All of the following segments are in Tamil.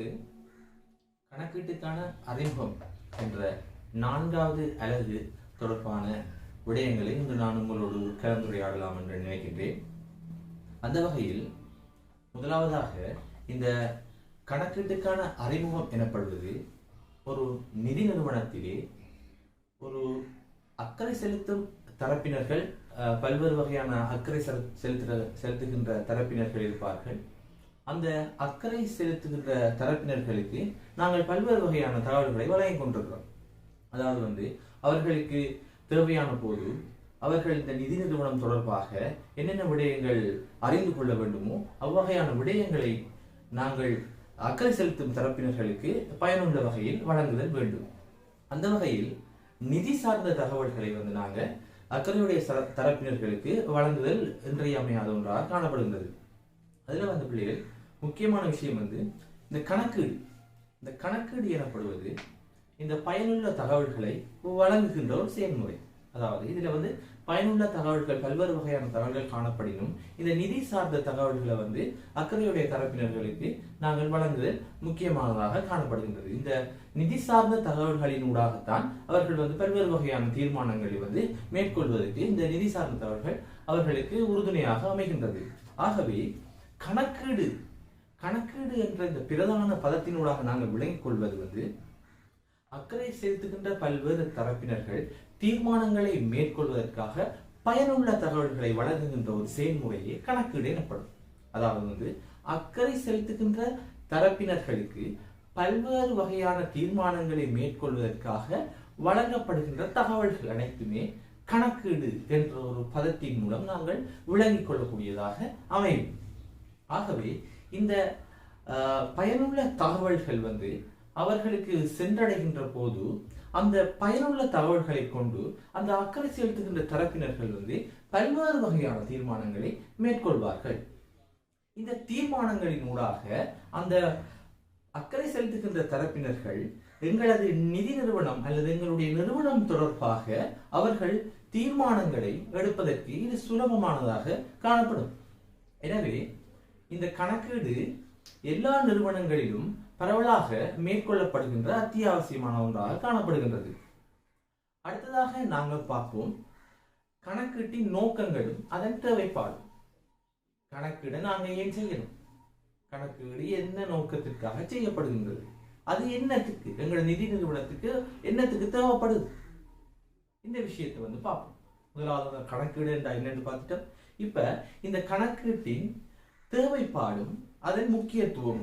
பத்து கணக்கீட்டுக்கான அறிமுகம் என்ற நான்காவது அலகு தொடர்பான விடயங்களை இன்று நான் உங்களோடு கலந்துரையாடலாம் என்று நினைக்கின்றேன். அந்த வகையில் முதலாவதாக இந்த கணக்கீட்டுக்கான அறிமுகம் எனப்படுவது ஒரு நிதி நிறுவனத்திலே ஒரு அக்கறை செலுத்தும் தரப்பினர்கள் அஹ், பல்வேறு வகையான அக்கறை செலுத்துகின்ற தரப்பினர்கள் இருப்பார்கள். அந்த அக்கறை செலுத்துகின்ற தரப்பினர்களுக்கு நாங்கள் பல்வேறு வகையான தகவல்களை வழங்கிக் கொண்டிருக்கிறோம். அதாவது வந்து அவர்களுக்கு தேவையான போது அவர்கள் இந்த நிதி நிறுவனம் தொடர்பாக என்னென்ன விடயங்கள் அறிந்து கொள்ள வேண்டுமோ அவ்வகையான விடயங்களை நாங்கள் அக்கறை செலுத்தும் தரப்பினர்களுக்கு பயனுள்ள வகையில் வழங்குதல் வேண்டும். அந்த வகையில் நிதி சார்ந்த தகவல்களை வந்து நாங்கள் அக்கறையுடைய தரப்பினர்களுக்கு வழங்குதல் இன்றையமையாத ஒன்றாக காணப்படுகின்றது. அதில் வந்து பிள்ளைகள் முக்கியமான விஷயம் வந்து இந்த கணக்கீடு இந்த கணக்கீடு எனப்படுவது இந்த பயனுள்ள தகவல்களை வழங்குகின்ற ஒரு செயல்முறை. அதாவது இதில் வந்து பயனுள்ள தகவல்கள் பல்வேறு வகையான தகவல்கள் காணப்படினும் இந்த நிதி சார்ந்த தகவல்களை வந்து அக்கறையுடைய தரப்பினர்களுக்கு நாங்கள் வழங்குதல் முக்கியமானதாக காணப்படுகின்றது. இந்த நிதி சார்ந்த தகவல்களின் ஊடாகத்தான் அவர்கள் வந்து பல்வேறு வகையான தீர்மானங்களை வந்து மேற்கொள்வதற்கு இந்த நிதி சார்ந்த தகவல்கள் அவர்களுக்கு உறுதுணையாக அமைகின்றது. ஆகவே கணக்கீடு கணக்கீடு என்ற இந்த பிரதான பதத்தினூடாக நாங்கள் விளங்கிக் கொள்வது வந்து அக்கறை செலுத்துகின்ற பல்வேறு தரப்பினர்கள் தீர்மானங்களை மேற்கொள்வதற்காக பயனுள்ள தகவல்களை வழங்குகின்ற ஒரு செயல்முறையே கணக்கீடு எனப்படும். அதாவது வந்து அக்கறை செலுத்துகின்ற தரப்பினர்களுக்கு பல்வேறு வகையான தீர்மானங்களை மேற்கொள்வதற்காக வழங்கப்படுகின்ற தகவல்கள் அனைத்துமே கணக்கீடு என்ற ஒரு பதத்தின் மூலம் நாங்கள் விளங்கிக் கொள்ளக்கூடியதாக அமையும். ஆகவே இந்த பயனுள்ள தகவல்கள் வந்து அவர்களுக்கு சென்றடைகின்ற போது அந்த பயனுள்ள தகவல்களை கொண்டு அந்த அக்கறை செலுத்துகின்ற தரப்பினர்கள் வந்து பல்வேறு வகையான தீர்மானங்களை மேற்கொள்வார்கள். இந்த தீர்மானங்களின் ஊடாக அந்த அக்கறை செலுத்துகின்ற தரப்பினர்கள் எங்களது நிதி நிறுவனம் அல்லது எங்களுடைய நிறுவனம் தொடர்பாக அவர்கள் தீர்மானங்களை எடுப்பதற்கு இது சுலபமானதாக காணப்படும். எனவே இந்த கணக்கீடு எல்லா நிறுவனங்களிலும் பரவலாக மேற்கொள்ளப்படுகின்ற அத்தியாவசியமான ஒன்றாக காணப்படுகின்றது. அடுத்ததாக நாங்கள் பார்ப்போம் கணக்கீட்டின் நோக்கங்களும் அதன் தேவைப்பாடும். கணக்கீடு நாங்கள் ஏன் செய்யணும்? கணக்கீடு என்ன நோக்கத்திற்காக செய்யப்படுகின்றது? அது என்னத்துக்கு எங்களோட நிதி நிறுவனத்துக்கு என்னத்துக்கு தேவைப்படுது? இந்த விஷயத்தை வந்து பார்ப்போம். முதலாவது கணக்கீடு என்றா என்னன்னு பார்த்துட்டோம். இப்ப இந்த கணக்கீட்டின் தேவைப்பாடும் அதன் முக்கியத்துவம்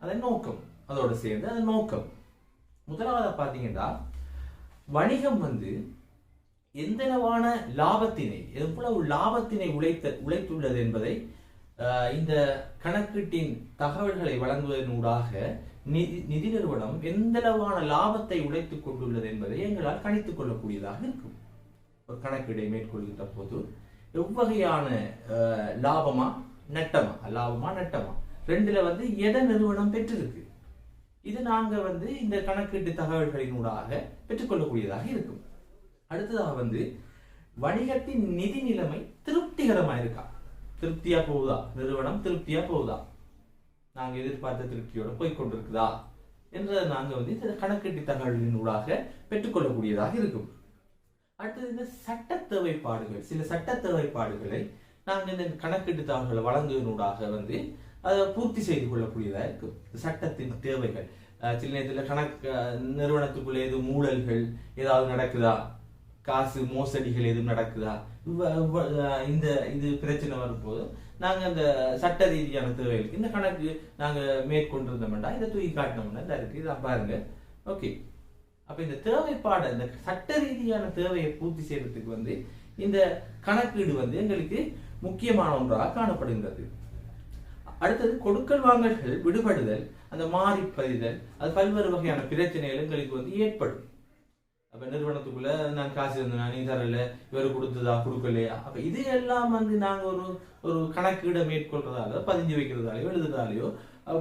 அதன் நோக்கம். அதோடு சேர்ந்து அதன் நோக்கம். முதலாவதாக பார்த்தீங்கன்னா வணிகம் வந்து எந்தளவான லாபத்தினை எவ்வளவு லாபத்தினை உழைத்த உழைத்துள்ளது என்பதை இந்த கணக்கீட்டின் தகவல்களை வழங்குவதனூடாக நிதி நிதி நிறுவனம் எந்தளவான லாபத்தை உழைத்துக் கொண்டுள்ளது என்பதை எங்களால் கணித்துக் கொள்ளக்கூடியதாக இருக்கும். ஒரு கணக்கீடை மேற்கொள்கின்ற போது எவ்வகையான லாபமா நட்டமா லாபமா நட்டமா. ரெண்டுல வந்து எதை நிறுவனம் பெற்றிருக்கு? இது நாங்க வந்து இந்த கணக்கீட்டு தகவல்களினூடாக பெற்றுக்கொள்ளக்கூடியதாக இருக்கும். அடுத்ததாக வந்து வணிகத்தின் நிதி நிலைமை திருப்திகரமா இருக்கா? திருப்தியா போகுதா? நிறுவனம் திருப்தியா போகுதா? நாங்க எதிர்பார்த்த திருப்தியோட போய் கொண்டிருக்குதா? என்றதை நாங்க வந்து இந்த கணக்கீட்டு தகவல்களின் ஊடாக பெற்றுக்கொள்ளக்கூடியதாக இருக்கும். அடுத்தது இந்த சட்ட தேவைப்பாடுகள் சில சட்ட தேவைப்பாடுகளை நாங்கள் இந்த கணக்கீட்டு தகவல்களை வழங்குவதனூடாக வந்து அதை பூர்த்தி செய்து கொள்ளக்கூடியதாக இருக்கும். இந்த சட்டத்தின் தேவைகள். சில நேரத்தில் கணக்கு நிறுவனத்துக்குள்ளே நிறுவனத்துக்குள்ள எதுவும் ஊழல்கள் ஏதாவது நடக்குதா? காசு மோசடிகள் எதுவும் நடக்குதா? இவ்வ- இந்த இது பிரச்சனை வரும்போது நாங்கள் அந்த சட்ட ரீதியான தேவைகளுக்கு இந்த கணக்கு நாங்கள் மேற்கொண்டிருந்தோம்னா இதை தூக்கி காட்டினோம்னா இதாக இருக்கு இதை பாருங்க. ஓகே அப்போ இந்த தேவைப்பாடு இந்த சட்ட ரீதியான தேவையை பூர்த்தி செய்யறதுக்கு வந்து இந்த கணக்கீடு வந்து எங்களுக்கு முக்கியமான ஒன்றாக காணப்படுகின்றது. அடுத்தது கொடுக்கல் வாங்கல்கள் விடுபடுதல் அந்த மாறி பதிதல் அது பல்வேறு வகையான பிரச்சனைகள் எங்களுக்கு வந்து ஏற்படும். அப்ப நிறுவனத்துக்குள்ள நான் காசு இருந்தேன் நீ தரல இவர் கொடுத்ததா கொடுக்கலையா? அப்ப இது எல்லாம் வந்து நாங்க ஒரு ஒரு கணக்கீடை மேற்கொள்றதால பதிஞ்சு வைக்கிறதாலையோ எழுதுறதாலையோ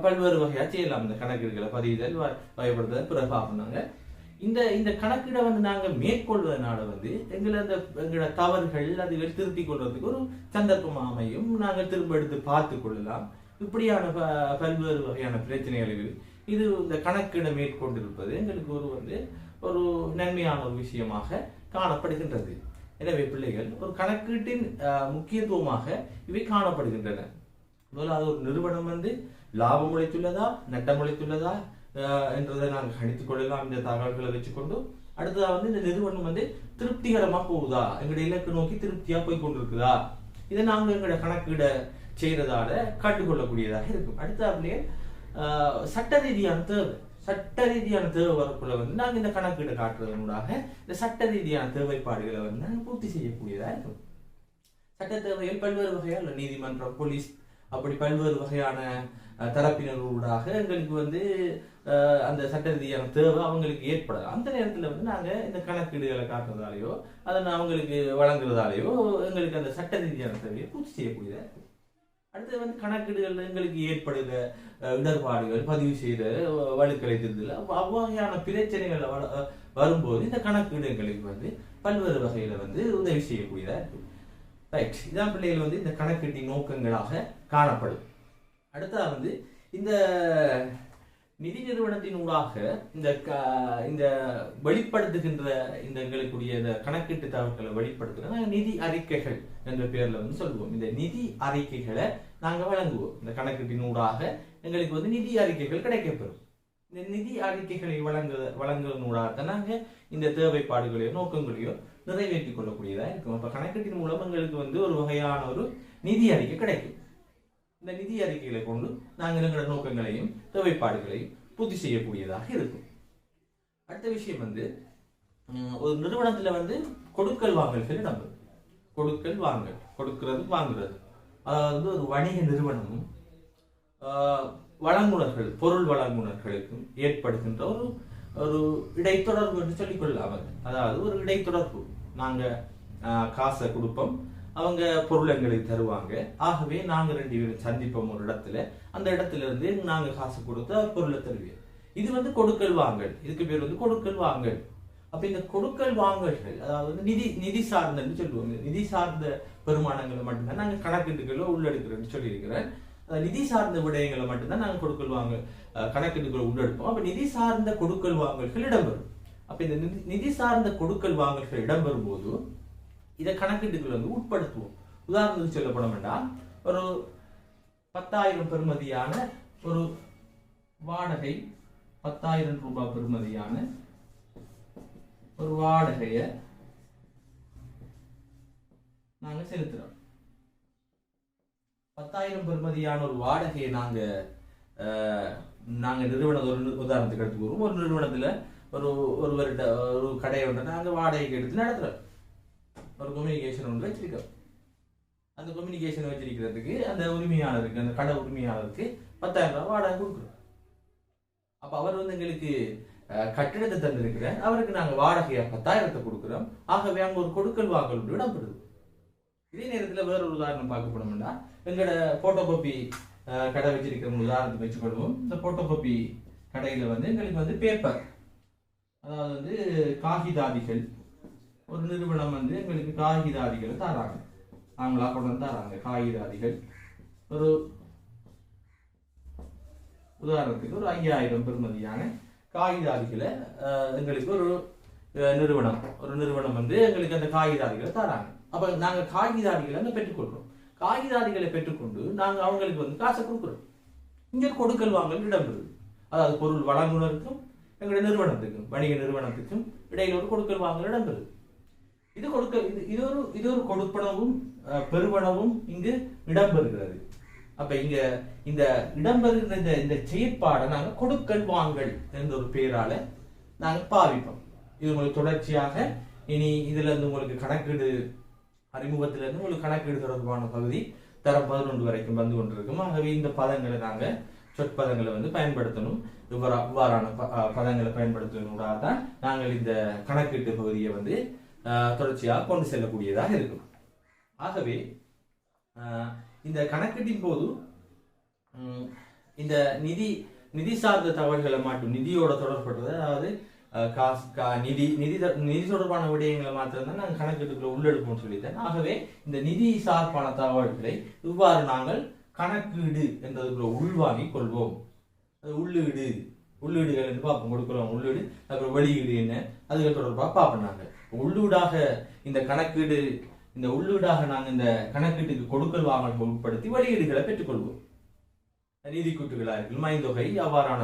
பல்வேறு வகையா செய்யலாம். இந்த கணக்கீடுகளை பதிவுதல் வ- பிறகு பார்ப்போம் இந்த இந்த கணக்கீடை வந்து நாங்க மேற்கொள்வதனால வந்து எங்களை அந்த எங்களோட தவறுகள் அதுகள் திருத்திக் கொள்றதுக்கு ஒரு சந்தர்ப்பம் அமையும். நாங்கள் திரும்ப எடுத்து பார்த்து கொள்ளலாம். இப்படியான ப- பல்வேறு வகையான பிரச்சனைகளுக்கு இது. இந்த கணக்கிட மேற்கொண்டிருப்பது எங்களுக்கு ஒரு வந்து ஒரு நன்மையான ஒரு விஷயமாக காணப்படுகின்றது. எனவே பிள்ளைகள் ஒரு கணக்கீட்டின் முக்கியத்துவமாக இவை காணப்படுகின்றன. முதலாவது ஒரு நிறுவனம் வந்து லாபம் உழைத்துள்ளதா நட்டம் உழைத்துள்ளதா என்றதை நாங்கள் கணித்துக் கொள்ளலாம். இந்த தகவல்களை வச்சுக்கொண்டு அடுத்ததாக வந்து இந்த நிறுவனம் வந்து திருப்திகரமாக போகுதா? எங்களுடைய இலக்கு நோக்கி திருப்தியாக போய் கொண்டிருக்குதா? இதை நாங்கள் எங்களோட கணக்கிட செய்கிறதால கண்டுகொள்ளக்கூடியதாக இருக்கும். அடுத்தாப்புலயே சட்ட ரீதியான தேவை. சட்ட ரீதியான தேவை வரக்குள்ள வந்து நாங்கள் இந்த கணக்கீடு காட்டுறதனூடாக இந்த சட்ட ரீதியான தேவைப்பாடுகளை வந்து நாங்கள் பூர்த்தி செய்யக்கூடியதாக இருக்கும். சட்ட தேவைகள் பல்வேறு வகையான நீதிமன்றம் போலீஸ் அப்படி பல்வேறு வகையான தரப்பினர்களூடாக எங்களுக்கு வந்து அந்த சட்ட ரீதியான தேவை அவங்களுக்கு ஏற்படாது. அந்த நேரத்தில் வந்து நாங்கள் இந்த கணக்கீடுகளை காட்டுறதாலேயோ அதை நான் அவங்களுக்கு வழங்குறதாலேயோ எங்களுக்கு அந்த சட்ட ரீதியான தேவையை பூர்த்தி செய்யக்கூடியதாக இருக்கும் அடுத்து வந்து கணக்கீடுகள் எங்களுக்கு ஏற்படுகிற இடர்பாடுகள் பதிவு செய்த அஹ், வழுக்களை அவ்வகையான பிரச்சனைகள் வள வரும்போது இந்த கணக்கீடு எங்களுக்கு வந்து பல்வேறு வகையில் வந்து உதவி செய்யக்கூடியதாக இருக்குது ரைட் இதான் பிள்ளைகள் வந்து இந்த கணக்கீட்டின் நோக்கங்களாக காணப்படும். அடுத்ததா வந்து இந்த நிதி நிறுவனத்தின் ஊடாக இந்த க- இந்த வெளிப்படுத்துகின்ற இந்த எங்களுக்குரிய இந்த கணக்கீட்டு தகவல்களை வெளிப்படுத்துகிற நிதி அறிக்கைகள் என்ற பேர்ல வந்து சொல்லுவோம். இந்த நிதி அறிக்கைகளை நாங்கள் வழங்குவோம். இந்த கணக்கீட்டின் ஊடாக எங்களுக்கு வந்து நிதி அறிக்கைகள் கிடைக்கப்பெறும். இந்த நிதி அறிக்கைகளை வழங்கு வழங்குவதனூடாக நாங்கள் இந்த தேவைப்பாடுகளையோ நோக்கங்களையோ நிறைவேற்றிக் கொள்ளக்கூடியதாக இருக்கும். அப்போ கணக்கீட்டின் மூலம் எங்களுக்கு வந்து ஒரு வகையான ஒரு நிதி அறிக்கை கிடைக்கும். இந்த நிதி அறிக்கைகளை கொண்டு நாங்கள் எங்களோட நோக்கங்களையும் தேவைப்பாடுகளையும் பூர்த்தி செய்யக்கூடியதாக இருக்கும். அடுத்த விஷயம் வந்து ஒரு நிறுவனத்தில் வந்து கொடுக்கல் வாங்கல்கள் இடம்பெறும் கொடுக்கல் வாங்கல் கொடுக்கிறது வாங்குறது. அதாவது வந்து ஒரு வணிக நிறுவனமும் வழங்குனர்கள் பொருள் வழங்குனர்களுக்கும் ஏற்படுகின்ற ஒரு ஒரு இடைத்தொடர்பு என்று சொல்லிக்கொள்ளாமல் அதாவது ஒரு இடைத்தொடர்பு. நாங்கள் காசை கொடுப்போம் அவங்க பொருள் எங்களுக்கு தருவாங்க. ஆகவே நாங்க ரெண்டு பேரும் சந்திப்போம் ஒரு இடத்துல. அந்த இடத்துல இருந்து நாங்க காசு கொடுத்து பொருளை தருவோம் இது வந்து கொடுக்கல் வாங்கல். இதுக்கு பேர் வந்து கொடுக்கல் வாங்கல். அப்ப இந்த கொடுக்கல் வாங்கல்கள் அதாவது வந்து நிதி நிதி சார்ந்தன்னு சொல்லுவாங்க. நிதி சார்ந்த பெருமானங்களை மட்டும்தான் நாங்க கணக்கீட்டுகளை உள்ளெடுக்கிறோம்னு சொல்லியிருக்கிறேன் நிதி சார்ந்த விடயங்களை மட்டும்தான் நாங்கள் கொடுக்கல் வாங்க அஹ் உள்ளெடுப்போம். அப்ப நிதி சார்ந்த கொடுக்கல் வாங்கல்கள் இடம்பெறும். அப்ப இந்த நிதி- நிதி சார்ந்த கொடுக்கல் வாங்கல்கள் இடம்பெறும் போது இதை கணக்கீட்டுகள் வந்து உட்படுத்துவோம். உதாரணத்துக்கு சொல்லப்படும் என்றால் ஒரு பத்தாயிரம் பெறுமதியான ஒரு வாடகை பத்தாயிரம் ரூபாய் பெறுமதியான ஒரு வாடகைய நாங்க செலுத்துறோம். பத்தாயிரம் பெறுமதியான ஒரு வாடகையை நாங்க அஹ், நாங்க நிறுவனம் ஒரு உதாரணத்துக்கு எடுத்துக்கிறோம் ஒரு நிறுவனத்துல ஒரு ஒரு ஒரு கடையை வந்து நாங்க வாடகைக்கு எடுத்து நடத்துறோம். ஒரு கம்யூனிகேஷன் ஒன்று வச்சிருக்கோம். அந்த கம்யூனிகேஷன் வச்சிருக்கிறதுக்கு அந்த உரிமையாளருக்கு அந்த கடை உரிமையாளருக்கு பத்தாயிரம் ரூபாய் வாடகை கொடுக்குறோம். அப்போ அவர் வந்து எங்களுக்கு கட்டிடத்தை தந்திருக்கிறேன் அவருக்கு நாங்கள் வாடகையை பத்தாயிரத்தை கொடுக்குறோம். ஆகவே அங்கே ஒரு கொடுக்கல் வாங்கல் இடம்பெறுது. இதே நேரத்தில் வேற ஒரு உதாரணம் பார்க்க போனோம்னா எங்களோட போட்டோ காப்பி கடை வச்சிருக்கிற உதாரணத்தை வச்சுக்கொள்வோம். இந்த போட்டோ காப்பி கடையில் வந்து எங்களுக்கு வந்து பேப்பர் அதாவது வந்து காகிதாதிகள் ஒரு நிறுவனம் வந்து எங்களுக்கு காகிதாதிகளை தராங்க. அவங்களா கொண்டு வந்து தராங்க காகிதாதிகள். ஒரு உதாரணத்துக்கு ஒரு ஐயாயிரம் பெருமதியான காகிதாதிகளை எங்களுக்கு ஒரு நிறுவனம். ஒரு நிறுவனம் வந்து எங்களுக்கு அந்த காகிதாதிகளை தராங்க. அப்ப நாங்க காகிதாதிகளை அங்க பெற்றுக்கொள்றோம் காகிதாதிகளை பெற்றுக்கொண்டு நாங்க அவங்களுக்கு வந்து காசை கொடுக்குறோம். இங்க கொடுக்கல் வாங்கல் இடம்பெறுது. அதாவது பொருள் வழங்குனருக்கும் எங்களுடைய நிறுவனத்துக்கும் வணிக நிறுவனத்துக்கும் இடையில ஒரு கொடுக்கல் வாங்கல் இடம்பெறுது. இது கொடுக்க இது இது ஒரு இது ஒரு கொடுப்பனவும் பெருவனவும் இங்கு இடம்பெறுகிறது. அப்ப இங்க இந்த இடம்பெறுகிற இந்த இந்த செயற்பாடை நாங்கள் கொடுக்கல் வாங்கல் என்ற ஒரு பெயரால நாங்கள் பாவிப்போம். இது உங்களுக்கு தொடர்ச்சியாக இனி இதுல இருந்து உங்களுக்கு கணக்கீடு அறிமுகத்துல இருந்து உங்களுக்கு கணக்கீடு தொடர்பான பகுதி தரம் பதினொன்று வரைக்கும் வந்து கொண்டிருக்கும். ஆகவே இந்த பதங்களை நாங்கள் சொற்பதங்களை வந்து பயன்படுத்தணும். இவ்வாறு இவ்வாறான ப- பதங்களை பயன்படுத்துவதனூடாக தான் நாங்கள் இந்த கணக்கீட்டு பகுதியை வந்து தொடர்ச்சியாக கொண்டு செல்லக்கூடியதாக இருக்கும். ஆகவே இந்த கணக்கீட்டின் போது இந்த நிதி நிதி சார்ந்த தகவல்களை மட்டும் நிதியோட தொடர்பட்டது அதாவது காசு கா- நிதி நிதி த- நிதி தொடர்பான விடயங்களை மாத்திரம் தான் நாங்கள் கணக்கீட்டுக்குள்ள உள்ளெடுப்போம்னு சொல்லிட்டேன். ஆகவே இந்த நிதி சார்பான தகவல்களை இவ்வாறு நாங்கள் கணக்கீடு என்றதுக்குள்ள உள்வாங்கிக் கொள்வோம். அது உள்ளீடு. உள்ளீடுகள் என்று பார்ப்போம். கொடுக்குறோம். உள்ளீடு. அப்புறம் வெளியீடு என்ன? அதுகள் தொடர்பாக பார்ப்போம் நாங்கள். உள்ளூடாக இந்த கணக்கீடு இந்த உள்ளீடாக நாங்கள் இந்த கணக்கீட்டுக்கு கொடுக்கல் வாங்கல் உட்படுத்தி வெளியீடுகளை பெற்றுக்கொள்வோம். நிதி கூட்டுகளாக இருக்கும் மைந்தொகை அவ்வாறான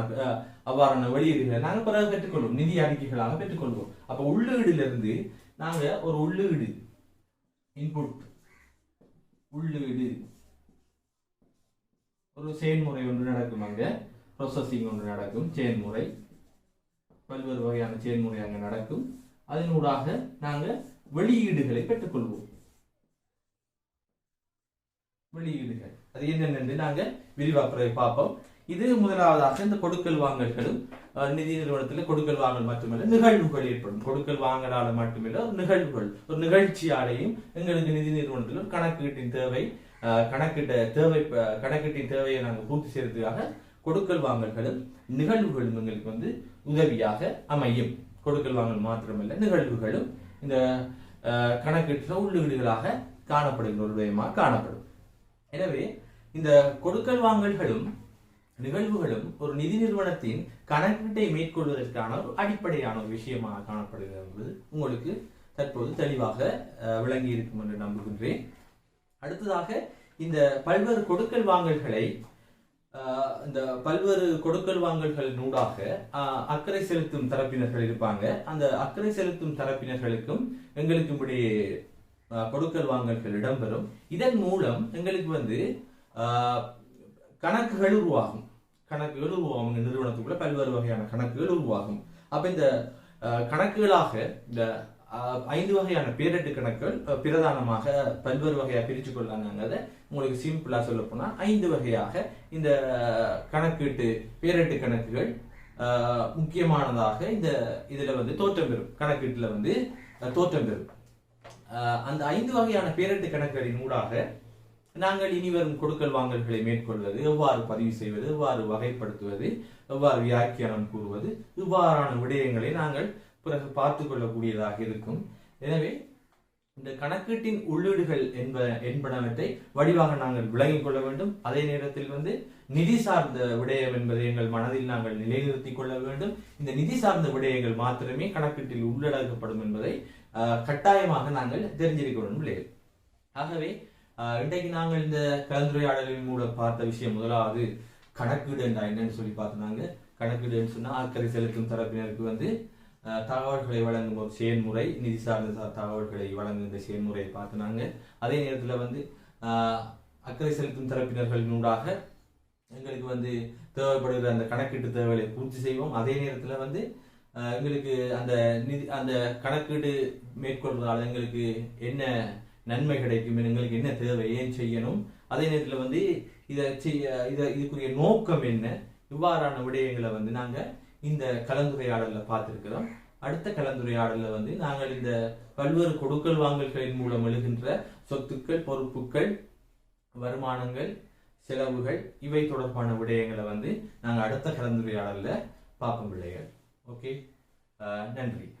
அவ்வாறான வெளியீடுகளை நாங்கள் பிறகு பெற்றுக்கொள்வோம். நிதி அறிக்கைகளாக பெற்றுக்கொள்வோம். அப்போ உள்ளீடுல நாங்கள் ஒரு உள்ளீடு இன்புட் உள்ளீடு. ஒரு செயல்முறை ஒன்று நடக்கும் அங்கே ப்ரொசஸிங் ஒன்று நடக்கும் செயல்முறை. பல்வேறு வகையான செயல்முறை அங்கே நடக்கும். அதனூடாக நாங்கள் வெளியீடுகளை பெற்றுக்கொள்வோம். வெளியீடுகள். அது என்னென்னு என்று நாங்கள் விரிவாக்குறதை பார்ப்போம். இது முதலாவதாக இந்த கொடுக்கல் வாங்கல்களும் நிதி நிறுவனத்தில் கொடுக்கல் வாங்கல் மட்டுமல்ல நிகழ்வுகள் ஏற்படும். கொடுக்கல் வாங்கலால மட்டுமில்ல ஒரு நிகழ்வுகள் ஒரு நிகழ்ச்சியாலையும் எங்களுக்கு நிதி நிறுவனத்தில் ஒரு கணக்கீட்டின் தேவை அஹ், கணக்கிட்ட தேவை கணக்கீட்டின் தேவையை நாங்கள் பூர்த்தி செய்யறதுக்காக கொடுக்கல் வாங்கல்களும் நிகழ்வுகளும் எங்களுக்கு வந்து உதவியாக அமையும். கொடுக்கல் வாங்கல் மாத்திரமல்ல. நிகழ்வுகளும் இந்த அஹ், கணக்கீட்டில் உள்ளீடுகளாக காணப்படுகின்ற ஒரு விடயமாக காணப்படும். எனவே இந்த கொடுக்கல் வாங்கல்களும் நிகழ்வுகளும் ஒரு நிதி நிறுவனத்தின் கணக்கீட்டை மேற்கொள்வதற்கான ஒரு அடிப்படையான ஒரு விஷயமாக காணப்படுகிறது என்பது உங்களுக்கு தற்போது தெளிவாக விளங்கி இருக்கும் என்று நம்புகின்றேன். அடுத்ததாக இந்த பல்வேறு கொடுக்கல் வாங்கல்களை இந்த பல்வேறு கொடுக்கல் வாங்கல்களின் ஊடாக அக்கறை செலுத்தும் தரப்பினர்கள் இருப்பாங்க. அந்த அக்கறை செலுத்தும் தரப்பினர்களுக்கும் எங்களுக்கும் இடையே கொடுக்கல் வாங்கல்கள் இடம்பெறும். இதன் மூலம் எங்களுக்கு வந்து கணக்குகள் உருவாகும். கணக்குகள் உருவாகும். நிறுவனத்துக்குள்ள பல்வேறு வகையான கணக்குகள் உருவாகும். அப்ப இந்த கணக்குகளாக இந்த ஐந்து வகையான பேரட்டு கணக்குகள் பிரதானமாக பல்வேறு வகையாக பிரித்து கொள்ளாங்க உங்களுக்கு சிம்பிளாக சொல்ல போனால் ஐந்து வகையாக இந்த கணக்கீட்டு பேரட்டு கணக்குகள் முக்கியமானதாக இந்த இதுல வந்து தோற்றம் பெறும். கணக்கீட்டுல வந்து அஹ், தோற்றம் பெறும். அந்த ஐந்து வகையான பேரட்டு கணக்குகளின் ஊடாக நாங்கள் இனி வரும் கொடுக்கல் வாங்கல்களை மேற்கொள்வது எவ்வாறு பதிவு செய்வது எவ்வாறு வகைப்படுத்துவது எவ்வாறு வியாக்கியானம் கூறுவது இவ்வாறான விடயங்களை நாங்கள் பிறகு பார்த்து கொள்ளக்கூடியதாக இருக்கும். எனவே இந்த கணக்கீட்டின் உள்ளீடுகள் என்ப என்பனவற்றை வடிவாக நாங்கள் விளங்கிக் கொள்ள வேண்டும். அதே நேரத்தில் வந்து நிதி சார்ந்த விடயம் என்பதை எங்கள் மனதில் நாங்கள் நிலைநிறுத்திக் கொள்ள வேண்டும். இந்த நிதி சார்ந்த விடயங்கள் மாத்திரமே கணக்கீட்டில் உள்ளடக்கப்படும் என்பதை கட்டாயமாக நாங்கள் தெரிஞ்சிருக்க வேண்டும் ஆகவே இன்றைக்கு நாங்கள் இந்த கலந்துரையாடலின் மூலம் பார்த்த விஷயம் முதலாவது கணக்கீடு என்றா என்னன்னு சொல்லி பார்த்தாங்க கணக்கீடுன்னு சொன்னா அக்கறை செலுத்தும் தரப்பினருக்கு வந்து தகவல்களை வழங்கும் ஒரு செயல்முறை நிதி சார்ந்த தகவல்களை வழங்குகின்ற செயல்முறையை பார்த்துனாங்க அதே நேரத்தில் வந்து அக்கறை செலுத்தும் தரப்பினர்களினூடாக எங்களுக்கு வந்து தேவைப்படுகிற அந்த கணக்கீட்டு தேவைகளை பூர்த்தி செய்வோம். அதே நேரத்தில் வந்து எங்களுக்கு அந்த நிதி அந்த கணக்கீடு மேற்கொள்வதால் எங்களுக்கு என்ன நன்மை கிடைக்கும் எங்களுக்கு என்ன தேவை ஏன் செய்யணும்? அதே நேரத்தில் வந்து இதை செய்ய இதை இதுக்குரிய நோக்கம் என்ன? இவ்வாறான விடயங்களை வந்து நாங்கள் இந்த கலந்துரையாடலில் பார்த்துருக்கிறோம். அடுத்த கலந்துரையாடலில் வந்து நாங்கள் இந்த பல்வேறு கொடுக்கல் வாங்கல்களின் மூலம் எழுகின்ற சொத்துக்கள் பொறுப்புகள் வருமானங்கள் செலவுகள் இவை தொடர்பான விடயங்களை வந்து நாங்கள் அடுத்த கலந்துரையாடலில் பார்ப்போம் பிள்ளைகள். ஓகே? நன்றி.